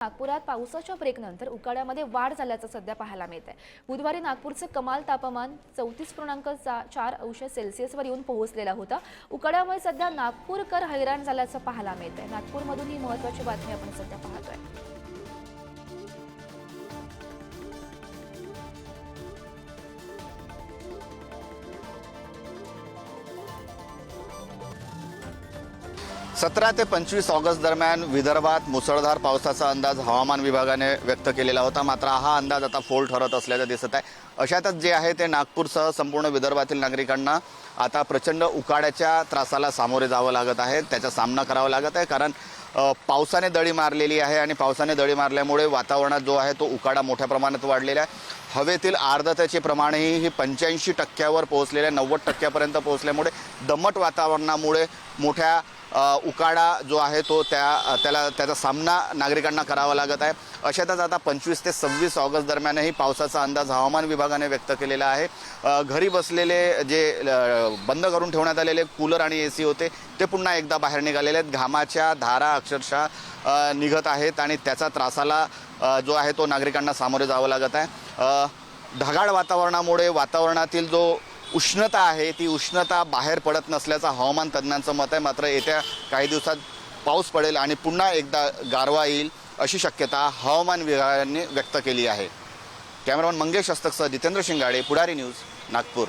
नागपुरात पावसाच्या ब्रेकनंतर उकाड्यामध्ये वाढ झाल्याचं सध्या पाहायला मिळत आहे बुधवारी नागपूरचं कमाल तापमान चौतीस पूर्णांक चा- चार अंश सेल्सिअसवर येऊन पोहोचलेला होता. उकाड्यामुळे सध्या नागपूरकर हैराण झाल्याचं पाहायला मिळत आहे नागपूरमधून ही महत्वाची बातमी आपण सध्या पाहतोय. सतरा ते पंचवीस ऑगस्ट दरम्यान विदर्भात मुसळधार पावसाचा अंदाज हवामान विभागाने व्यक्त केलेला होता. मात्र हा अंदाज आता फोल ठरत असल्याचं दिसत आहे. अशातच जे आहे ते नागपूरसह संपूर्ण विदर्भातील नागरिकांना आता प्रचंड उकाड्याच्या त्रासाला सामोरे जावं लागत आहे. त्याचा सामना करावा लागत आहे कारण पावसाने दळी मारलेली आहे आणि पावसाने दळी मारल्यामुळे वातावरणात जो आहे तो उकाडा मोठ्या प्रमाणात वाढलेला आहे. हवेतील आर्द्रतेचे प्रमाणही ही पंच्याऐंशी टक्क्यावर पोहोचलेले आहे. नव्वद टक्क्यापर्यंत पोहोचल्यामुळे दमट वातावरणामुळे मोठ्या उकाडा जो आहे तो त्या त्याला त्याचा सामना नागरिकांना करावा लागत आहे. अशातच आता पंचवीस ते सव्वीस ऑगस्ट दरम्यानही पावसाचा अंदाज हवामान विभागाने व्यक्त केलेला आहे. घरी बसलेले जे बंद करून ठेवण्यात आलेले कूलर आणि ए सी होते ते पुन्हा एकदा बाहेर निघालेले आहेत. घामाच्या धारा अक्षरशः निघत आहेत आणि त्याचा त्रासाला जो आहे तो नागरिकांना सामोरे जावं लागत आहे. ढगाळ वातावरणामुळे वातावरणातील जो उष्णता आहे ती उष्णता बाहेर पडत नसल्याचं हवामान तज्ज्ञांचं मत आहे. मात्र येत्या काही दिवसात पाऊस पडेल आणि पुन्हा एकदा गारवा येईल अशी शक्यता हवामान विभागाने व्यक्त केली आहे. कॅमेरामन मंगेश हस्तकसह जितेंद्र शिंगाडे पुढारी न्यूज नागपूर.